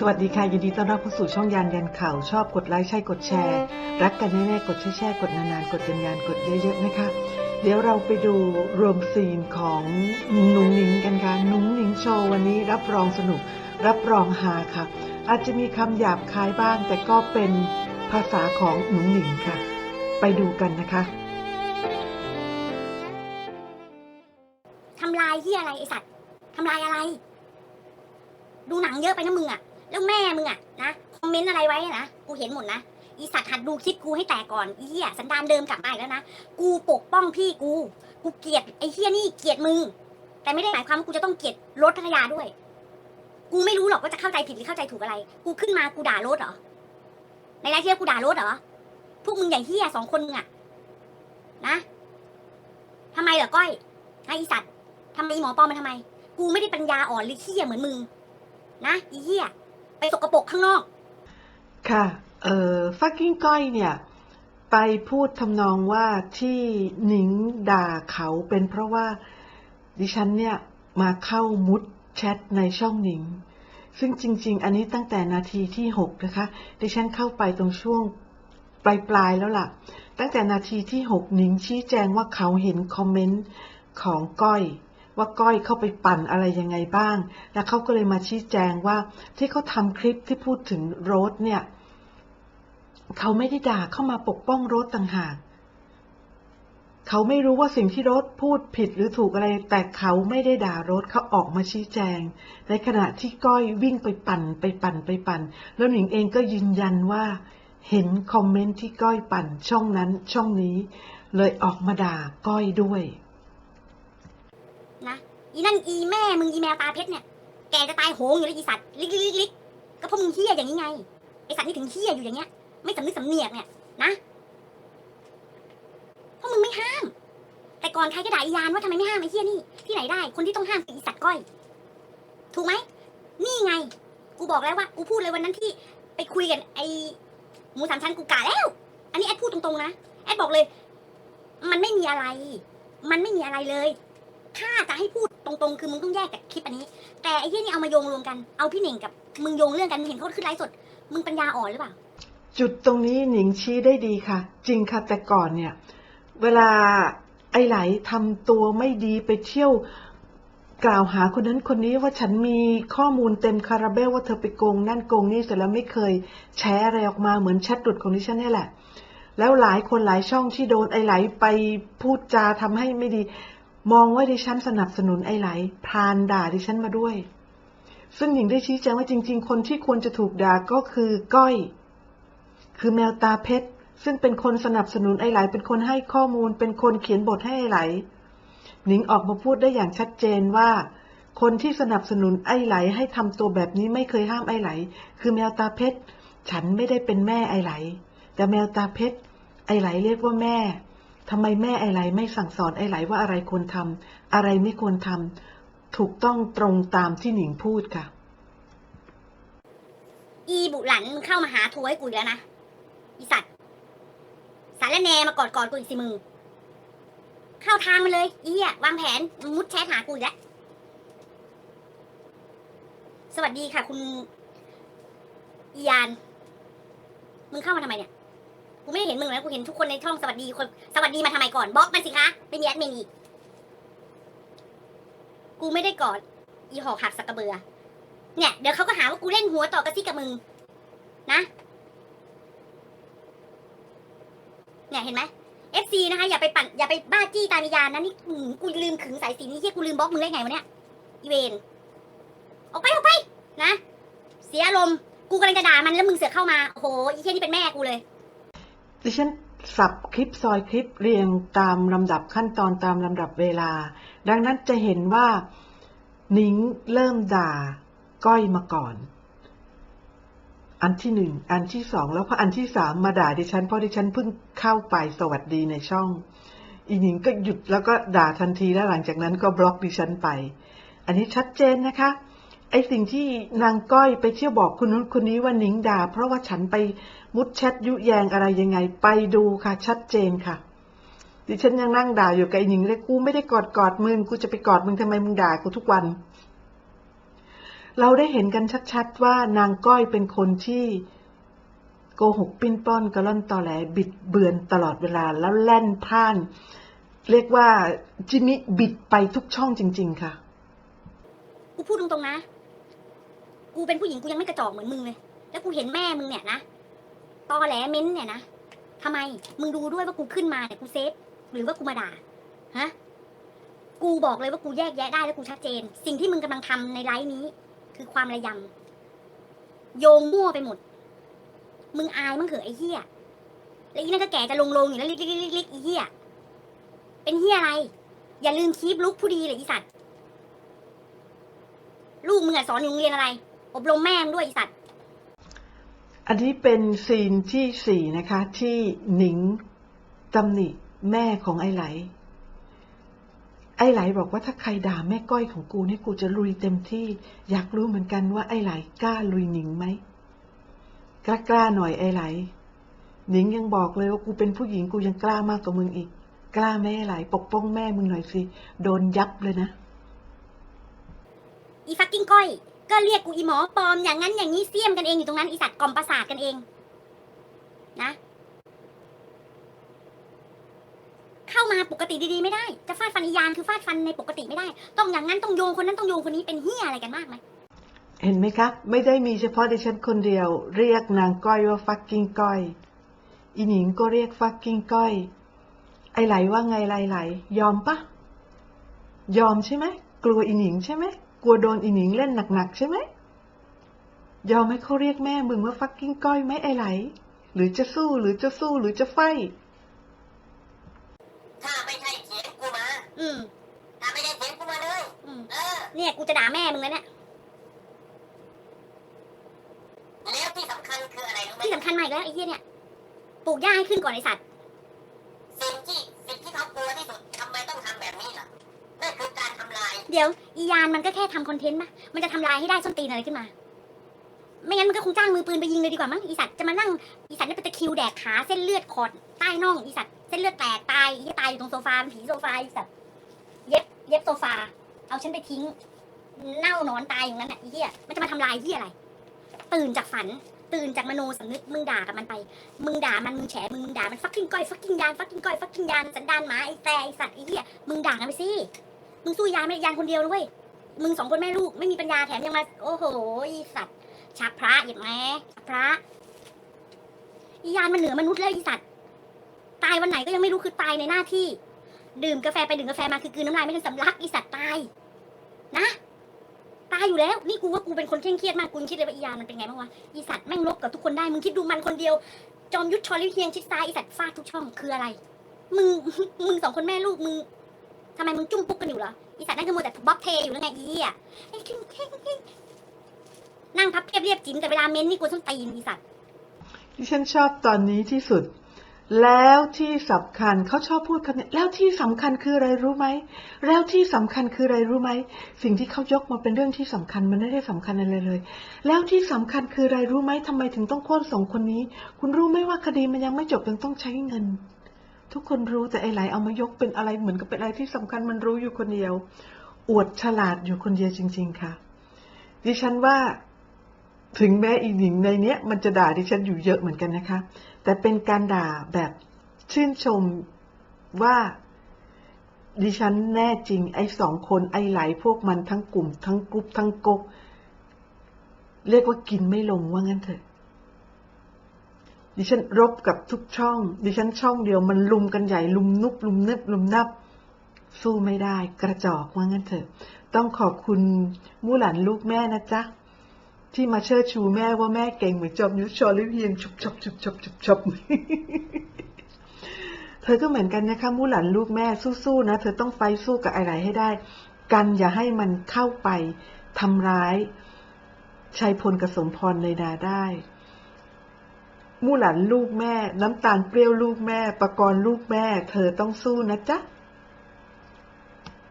สวัสดีค่ะ ยินดีต้อนรับเข้าสู่ช่องยานยันข่าว ชอบกดไลค์ใช่กดแชร์ รักกันแน่ๆกดแชร์ๆกดนานๆ กดยันยานกดเยอะๆนะคะ เดี๋ยวเราไปดูรวมซีนของนุ้งนิ้งกันค่ะนุ้งนิ้งโชว์วันนี้รับรองสนุก รับรองฮาค่ะ อาจจะมีคำหยาบคายบ้าง แต่ก็เป็นภาษาของนุ้งนิ้งค่ะ ไปดูกันนะคะทำลายที่อะไรไอสัตว์ทำลายอะไร ดูหนังเยอะไปนะมึงอะ แล้วแม่มึงอะนะคอมเมนต์อะไรไว้นะกูเห็นหมดนะอีสัตว์หัดดูคลิปกูให้แตกก่อนอีเหี้ยสันดานเดิมกลับมาอีกแล้วนะกูปกป้องพี่กู กูเกลียดไอ้เหี้ยนี่เกลียดมึง แต่ไม่ได้หมายความว่ากูจะต้องเกลียดรถพัทยาด้วย กูไม่รู้หรอกว่าจะเข้าใจผิดหรือเข้าใจถูกอะไร กูขึ้นมากูด่ารถเหรอในรายที่แล้วกูด่ารถเหรอพวกมึงใหญ่เหี้ยสองคนมึงอะนะทำไมเหรอก้อยไอ้อีสัตว์ทำไมอีหมอปอมมาทำไม กูไม่ได้ปัญญาอ่อนหรือเหี้ยเหมือนมึงนะอีเหี้ย ไปสกปรกข้างนอก ค่ะ เอ่อฟักกิ้งก้อยเนี่ย ไปพูดทำนองว่าที่หนิงด่าเขาเป็นเพราะว่าดิฉันเนี่ยมาเข้ามุดแชทในช่องหนิง ซึ่งจริง ๆ อันนี้ตั้งแต่นาทีที่หกนะคะ ดิฉันเข้าไปตรงช่วงปลายๆแล้วล่ะ ตั้งแต่นาทีที่หกหนิงชี้แจงว่าเขาเห็นคอมเมนต์ของก้อย ว่าก้อยเข้าไปปั่นอะไรยังไงบ้าง แล้วเขาก็เลยมาชี้แจงว่าที่เขาทำคลิปที่พูดถึงโรสเนี่ยเขาไม่ได้ด่าเข้ามาปกป้องโรสต่างหากเขาไม่รู้ว่าสิ่งที่โรสพูดผิดหรือถูกอะไร แต่เขาไม่ได้ด่าโรสเขาออกมาชี้แจง ในขณะที่ก้อยวิ่งไปปั่นไปปั่นไปปั่น แล้วหนิงเองก็ยืนยันว่า เห็นคอมเมนต์ที่ก้อยปั่นช่องนั้นช่องนี้ เลยออกมาด่าก้อยด้วย อีนั่นอีแม่มึงอีแมวตาเพชรเนี่ย แกจะตายโหงอยู่แล้วอีสัตว์ลิกลิกลิกก็เพราะมึงเหี้ยอย่างนี้ไง ไอสัตว์นี่ถึงเหี้ยอยู่อย่างเงี้ย ไม่สำนึกสำเนียกเนี่ยนะเพราะมึงไม่ห้าม แต่ก่อนใครก็ด่าอียานว่าทำไมไม่ห้ามไอเหี้ยนี่ ที่ไหนได้ คนที่ต้องห้ามคืออีสัตว์ก้อย ถูกไหม นี่ไง กูบอกแล้วว่า กูพูดเลยวันนั้นที่ ไปคุยกันไอหมูสามชั้นกูกะแล้ว อันนี้แอดพูดตรงๆนะ แอดบอกเลย มันไม่มีอะไร มันไม่มีอะไรเลย ถ้าจะให้พูดตรงๆ คือมึงต้องแยกจากคลิปอันนี้ แต่ไอ้เหี้ยนี่เอามาโยงรวมกัน เอาพี่เหน่งกับมึงโยงเรื่องกันมึงเห็นเขาขึ้นไลฟ์สด มึงปัญญาอ่อนหรือเปล่า จุดตรงนี้หนิงชี้ได้ดีค่ะ จริงค่ะแต่ก่อนเนี่ย เวลาไอ้ไหลทำตัวไม่ดีไปเที่ยวกล่าวหาคนนั้นคนนี้ว่าฉันมีข้อมูลเต็มคาราเบลว่าเธอไปโกงนั่นโกงนี่เสร็จแล้วไม่เคยแชร์อะไรออกมาเหมือนแชทหลุดของดิฉันนี่แหละ แล้วหลายคนหลายช่องที่โดนไอ้ไหลไปพูดจาทำให้ไม่ดี มองว่าดิฉันสนับสนุนไอ้ไหลพรานด่าดิฉันมาด้วย ซึ่งหญิงได้ชี้แจงว่าจริง ๆ คนที่ควรจะถูกด่าก็คือก้อย คือแมวตาเพชรซึ่งเป็นคนสนับสนุนไอ้ไหลเป็นคนให้ข้อมูล เป็นคนเขียนบทให้ไอ้ไหล หนิงออกมาพูดได้อย่างชัดเจนว่า คนที่สนับสนุนไอ้ไหลให้ทำตัวแบบนี้ไม่เคยห้ามไอ้ไหล คือแมวตาเพชรฉันไม่ได้เป็นแม่ไอ้ไหล แต่แมวตาเพชรไอ้ไหลเรียกว่าแม่ ทำไมแม่ไอ้ไหลไม่สั่งสอนไอ้ไหลว่าอะไรควรทำอะไรไม่ควรทำถูกต้องตรงตามที่หนิงพูดค่ะ อีบุหลันมึงเข้ามาหาทัวร์ให้กูอีกแล้วนะอีสัตว์สารแนมากอดกอดกูอีกสิมึงเข้าทางมาเลยอีเหี้วางแผนมุดแชทหากูอีกแล้วสวัสดีค่ะ คุณอียาน มึงเข้ามาทำไมเนี่ย กูไม่เห็นมึงนะกูเห็นทุกคนในช่องสวัสดีคนสวัสดีมาทำไมก่อนบล็อกมันสิคะไม่มีแอดมินอีก กูไม่ได้กอดอีหอกหักสักกระเบือ เนี่ยเดี๋ยวเขาก็หาว่ากูเล่นหัวต่อกระซิกกับมึง นะ เนี่ยเห็นไหม FC นะคะอย่าไปปั่นอย่าไปบ้าจี้ตามอียานนะนี่หือกูลืมขึงสายสีนี่เฮียกูลืมบล็อกมึงได้ไงวะเนี่ยอีเวนออกไปออกไปนะ เสียอารมณ์กูกำลังจะด่ามันแล้วมึงเสือกเข้ามาโอ้โหอีเฮียนี่เป็นแม่กูเลย ดิฉันสับคลิปซอยคลิปเรียงตามลำดับขั้นตอนตามลำดับเวลา ดังนั้นจะเห็นว่านิ้งเริ่มด่า ก้อยมาก่อน อันที่หนึ่งอันที่สองแล้วพออันที่สามมาด่าดิฉันเพราะดิฉันเพิ่งเข้าไปสวัสดีในช่อง อีหนิงก็หยุดแล้วก็ด่าทันทีแล้วหลังจากนั้นก็บล็อกดิฉันไป อันนี้ชัดเจนนะคะ ไอสิ่งที่นางก้อยไปเที่ยวบอกคนนู้นคนนี้ว่านิงด่า เพราะว่าฉันไปมุดแชทยุแยงอะไรยังไง ไปดูค่ะ ชัดเจนค่ะ ดิฉันยังนั่งด่าอยู่กับไอ้หญิงเลยกูไม่ได้กอดกอดมึงกูจะไปกอดมึงทำไมมึงด่ากูทุกวัน เราได้เห็นกันชัดๆว่านางก้อยเป็นคนที่โกหกปิ้นป้อนกระล่อนตอแหลบิดเบือนตลอดเวลาแล้วแล่นพล่าน เรียกว่าจิมิบิดไปทุกช่องจริง ๆ ค่ะ กูพูดตรงๆนะ กูเป็นผู้หญิงกูยังไม่กระจอกเหมือนมึงเลย แล้วกูเห็นแม่มึงเนี่ยนะ ตอแหลเม้นเนี่ยนะทำไม มึงดูด้วยว่ากูขึ้นมาเนี่ยกูเซฟ หรือว่ากูมาด่า ฮะ กูบอกเลยว่ากูแยกแยะได้แล้วกูชัดเจน สิ่งที่มึงกำลังทำในไลฟ์นี้ คือความระยำ โยงมั่วไปหมด มึงอายมึงเหอะไอ้เหี้ย แล้วอีนั่นก็แก่จะลงลงอยู่แล้วลิกลิกลิกลิกอีเหี้ย เป็นเหี้ยอะไร อย่าลืมคีบลุกผู้ดีเลยอีสัตว์ ลูกมึงอะสอนอยู่โรงเรียนอะไร อบรมแม่มึงด้วยไอีสัตว์ อันนี้เป็นซีนที่สี่นะคะ ที่หนิงตำหนิแม่ของไอ้ไหล ไอ้ไหลบอกว่าถ้าใครด่าแม่ก้อยของกูเนี่ยกูจะลุยเต็มที่ อยากรู้เหมือนกันว่าไอ้ไหลกล้าลุยหนิงไหมกล้ากล้าหน่อยไอ้ไหล หนิงยังบอกเลยว่ากูเป็นผู้หญิงกูยังกล้ามากกว่ามึงอีก กล้าแม่ไหลปกป้องแม่มึงหน่อยสิ โดนยับเลยนะ อีฟักกิ้งก้อย ก็เรียกกูอีหมอปลอมอย่างนั้นอย่างนี้เสียมกันเองอยู่ตรงนั้นอีสัตว์กล่อมประสาทกันเอง นะ เข้ามาปกติดีๆไม่ได้ จะฟาดฟันอียานคือฟาดฟันในปกติไม่ได้ ต้องอย่างนั้นต้องโยงคนนั้นต้องโยงคนนี้เป็นเฮียอะไรกันมากไหมเห็นไหมครับ ไม่ได้มีเฉพาะดิฉันคนเดียว เรียกนางก้อยว่าฟักกิ้งก้อยอีหนิงก็เรียกฟักกิ้งก้อย ไอไหลว่าไงไหลไหลยอมปะยอมใช่ไหมกลัวอีหนิงใช่ไหม ลัวโดนอีหนิงเล่นหนักๆใช่ไหม ยอมให้เขาเรียกแม่มึงว่าฟักกิ้งก้อยไหมไอไหล หรือจะสู้หรือจะสู้หรือจะไฟ ถ้าไม่ใช่เสียงกูมา อืม ถ้าไม่ได้เสียงกูมาเลย อืม เออ เนี่ยกูจะด่าแม่มึงแล้วเนี่ย แล้วที่สำคัญคืออะไรรู้ไหมที่สำคัญมาอีกแล้วไอ้เฮียเนี่ย ปลูกหญ้าให้ขึ้นก่อนไอสัตว์ สิ่งที่สิ่งที่เขากลัวที่สุดทำไมต้องทำแบบนี้ล่ะ นั่นคือการทำลาย เดี๋ยวอียานมันก็แค่ทำคอนเทนต์ปะมันจะทำลายให้ได้ส้นตีนอะไรขึ้นมา ไม่งั้นมันก็คงจ้างมือปืนไปยิงเลยดีกว่ามั้งอีสัตว์จะมานั่งอีสัตว์นี่เป็นตะคริวแดกขาเส้นเลือดขอดใต้น่องอีสัตว์เส้นเลือดแตกตายอีตายอยู่ตรงโซฟาเป็นผีโซฟาอีสัตว์เย็บเย็บโซฟา เอาฉันไปทิ้ง เน่านอนตายอย่างนั้นอะอีเหี้ยมันจะมาทำลายที่อะไร ตื่นจากฝัน ตื่นจากมโนสำนึกมึงด่ากับมันไป มึงด่ามันมึงแฉมึงด่ามันฟักกิ้งก้อยฟักกิ้งยานฟักกิ้งก้อยฟักกิ้งยานสันดานหมาไอ้แต่ไอ้สัตว์ไอ้เหี้ยมึงด่ากันไปสิมึงสู้ยานไม่ได้ยานคนเดียวนะเว้ยมึงสองคนแม่ลูกไม่มีปัญญาแถมยังมาโอ้โหอีสัตว์ชักพระเห็นไหมชักพระอียานมันเหนือมนุษย์แล้วอีสัตว์ตายวันไหนก็ยังไม่รู้คือตายในหน้าที่ ดื่มกาแฟไปดื่มกาแฟมาคือกืนน้ำลายไม่ทันสำลักอีสัตว์ตาย นะ ตายอยู่แล้ว นี่กูว่ากูเป็นคนเคร่งเครียดมากกูคิดเลยว่าอียามันเป็นไงบ้างวะอีสัตว์แม่งลบกับทุกคนได้มึงคิดดูมันคนเดียว จอมยุทธชอลิเฮียงชิดซ้ายอีสัตว์ฟาดทุกช่องคืออะไร มึงมึงสองคนแม่ลูกมึงทำไมมึงจุ้มปุ๊กกันอยู่เหรออีสัตว์นั่นคือมัวแต่บ๊อบเทอยู่แล้วไงอีอะไอ้ทิ้งทิ้งทิ้งนั่งพับเพียบเรียบจิ้มแต่เวลาเม้นนี่กูต้องตีนอีสัตว์ที่ฉันชอบตอนนี้ที่สุด แล้วที่สำคัญเขาชอบพูดคำนี้แล้วที่สำคัญคืออะไรรู้ไหมแล้วที่สำคัญคืออะไรรู้ไหมสิ่งที่เขายกมาเป็นเรื่องที่สำคัญมันไม่ได้สำคัญอะไรเลย แล้วที่สำคัญคืออะไรรู้ไหมทำไมถึงต้องโค่นสองคนนี้ คุณรู้ไหมว่าคดีมันยังไม่จบยังต้องใช้เงิน ทุกคนรู้แต่ไอ้ไหลเอามายกเป็นอะไรเหมือนกับเป็นอะไรที่สำคัญมันรู้อยู่คนเดียว อวดฉลาดอยู่คนเดียวจริง ๆ ค่ะ ดิฉันว่า ถึงแม้อีหญิงในเนี้ยมันจะด่าดิฉันอยู่เยอะเหมือนกันนะคะ แต่เป็นการด่าแบบชื่นชมว่าดิฉันแน่จริง ไอ้สองคนไอ้ไหลพวกมันทั้งกลุ่ม ทั้งกรุ๊ปทั้งกก เรียกว่ากินไม่ลงว่างั้นเถอะ ดิฉันรบกับทุกช่อง ดิฉันช่องเดียวมันลุมกันใหญ่ลุมนุบลุมนึบลุมนับ สู้ไม่ได้ กระจอกว่างั้นเถอะ ต้องขอบคุณมู่หลานลูกแม่นะจ๊ะ ที่มาเชิดชูแม่ว่าแม่เก่งเหมือนจอมยุทธชอลิเพียงชุบชบชุบชบชุบชบเธอก็เหมือนกันนะคะมู่หลานลูกแม่สู้ๆนะ เธอต้องไฟสู้กับอะไรให้ได้ กันอย่าให้มันเข้าไปทำร้ายชัยพลกับสมพรในนาได้มู่หลานลูกแม่ น้ำตาลเปรี้ยวลูกแม่ ประกรณ์ลูกแม่ เธอต้องสู้นะจ๊ะ